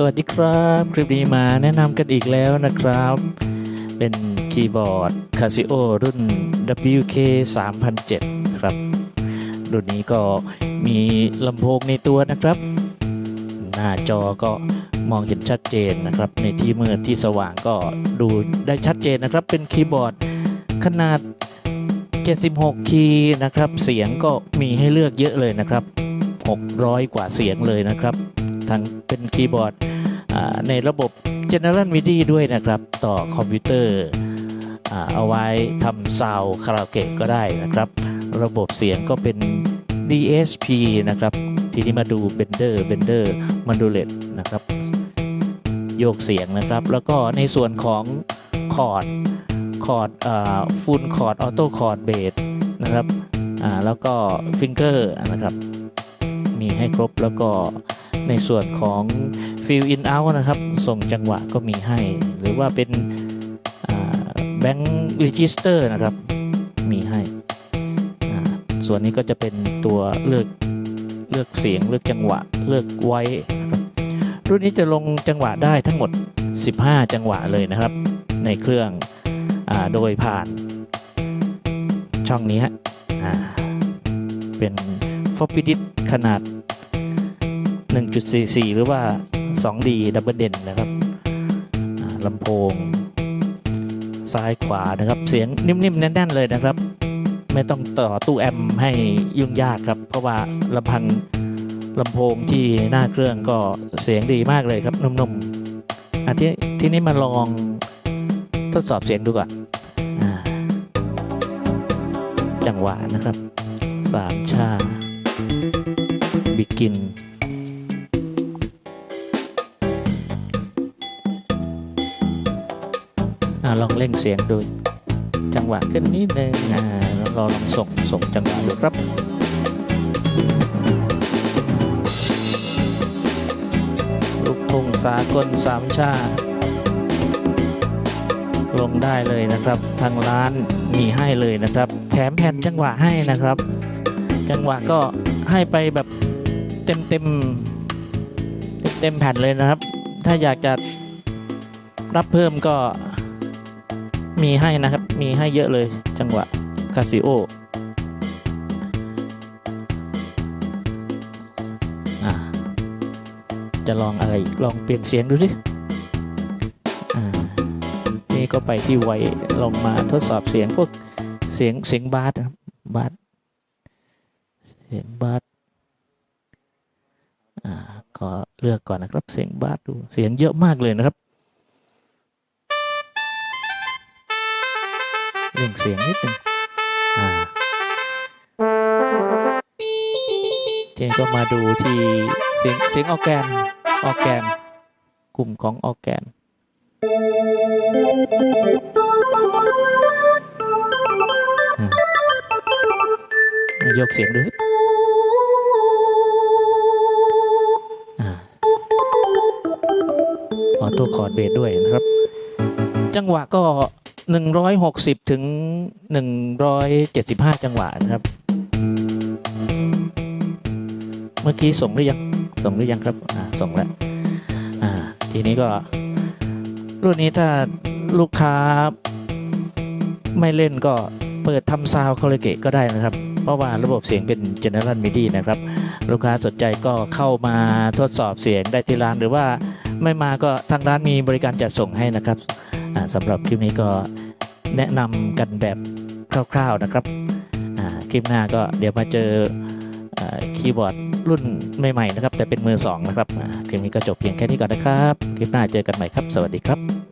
สวัสดีครับ คลิปนี้มาแนะนำกันอีกแล้วนะครับ เป็นคีย์บอร์ด Casio รุ่น WK 3007ครับ รุ่นนี้ก็มีลำโพงในตัวนะครับ หน้าจอก็มองเห็นชัดเจนนะครับ ในที่มืดที่สว่างก็ดูได้ชัดเจนนะครับ เป็นคีย์บอร์ดขนาด 76 คีย์นะครับ เสียงก็มีให้เลือกเยอะเลยนะครับ 600 กว่าเสียงเลยนะครับ ทั้งเป็นคีย์บอร์ดในระบบ General MIDI ด้วยนะครับ ต่อคอมพิวเตอร์เอาไว้ทำซาวคาราโอเกะก็ได้นะครับ ระบบเสียงก็เป็น DSP นะครับ ทีนี้มาดู Bender Bender Modulate นะครับ โยกเสียงนะครับ แล้วก็ในส่วนของคอร์ดคอร์ดฟูลคอร์ดออโต้คอร์ดเบสนะครับแล้วก็ฟิงเกอร์นะครับ มีให้ครบแล้วก็ ในส่วนของ fill in out นะครับ ส่งจังหวะก็มีให้ หรือว่าเป็นแบงค์รีจิสเตอร์นะครับ มีให้ ส่วนนี้ก็จะเป็นตัวเลือกเลือกเสียงเลือกจังหวะเลือกไว้นะครับรุ่นนี้จะลงจังหวะได้ทั้งหมด 15 จังหวะเลยนะครับ ในเครื่องอโดยผ่านช่องนี้ฮะเป็น f o p i d i s ขนาด 1.44 หรือว่า 2D Double Den นะครับลำโพง ซ้ายขวานะครับ เสียงนิ่มๆ แน่น ๆ เลยนะครับ ไม่ต้องต่อตู้แอมป์ให้ยุ่งยากครับ เพราะว่าลำพังลำโพงที่หน้าเครื่องก็เสียงดีมากเลยครับนุ่มๆอะที่ที่นี้มาลองทดสอบเสียงดูก่อนอจังหวะนะครับสามชาบิกิน อ่าลองเร่งเสียงดู จังหวะขึ้นนิดนึงอ่าแล้วเราลองส่งส่งจังหวะดูครับลูกทุ่งสากลสามชาลงได้เลยนะครับ ทางร้านมีให้เลยนะครับ แถมแผ่นจังหวะให้นะครับ จังหวะก็ให้ไปแบบเต็มเต็มเต็มเต็มแผ่นเลยนะครับ ถ้าอยากจะรับเพิ่มก็ มีให้นะครับ มีให้เยอะเลยจังหวะคาซิโออะจะลองอะไรลองเปลี่ยนเสียงดูสิอ่านี่ก็ไปที่ไวลองมาทดสอบเสียงพวกเสียงเสียงบาสครับบาสเสียงบาสอ่าขอเลือกก่อนนะครับ เสียงบาสดู เสียงเยอะมากเลยนะครับ เร่งเสียงนิดนึงอ่าทีนี้ก็มาดูที่เสียงเสียงออแกนออแกน กลุ่มของออแกนมายกเสียงดูสิอออโต้คอร์ดเบสด้วยนะครับ จังหวะก็ 160ถึง175จังหวะนะครับ เมื่อกี้ส่งหรือยัง ส่งหรือยังครับ อ่า ส่งแล้ว อ่า ทีนี้ก็ รุ่นนี้ถ้าลูกค้าไม่เล่นก็เปิดทำซาวคอลเกตก็ได้นะครับ เพราะว่าระบบเสียงเป็น General MIDI นะครับ ลูกค้าสนใจก็เข้ามาทดสอบเสียงได้ที่ร้านหรือว่า ไม่มาก็ทางร้านมีบริการจัดส่งให้นะครับสำหรับคลิปนี้ก็แนะนำกันแบบคร่าวๆนะครับคลิปหน้าก็เดี๋ยวมาเจออคีย์บอร์ดรุ่นใหม่ๆนะครับ แต่เป็นมือสองนะครับคลิปนี้ก็จบเพียงแค่นี้ก่อนนะครับ คลิปหน้าเจอกันใหม่ครับ สวัสดีครับ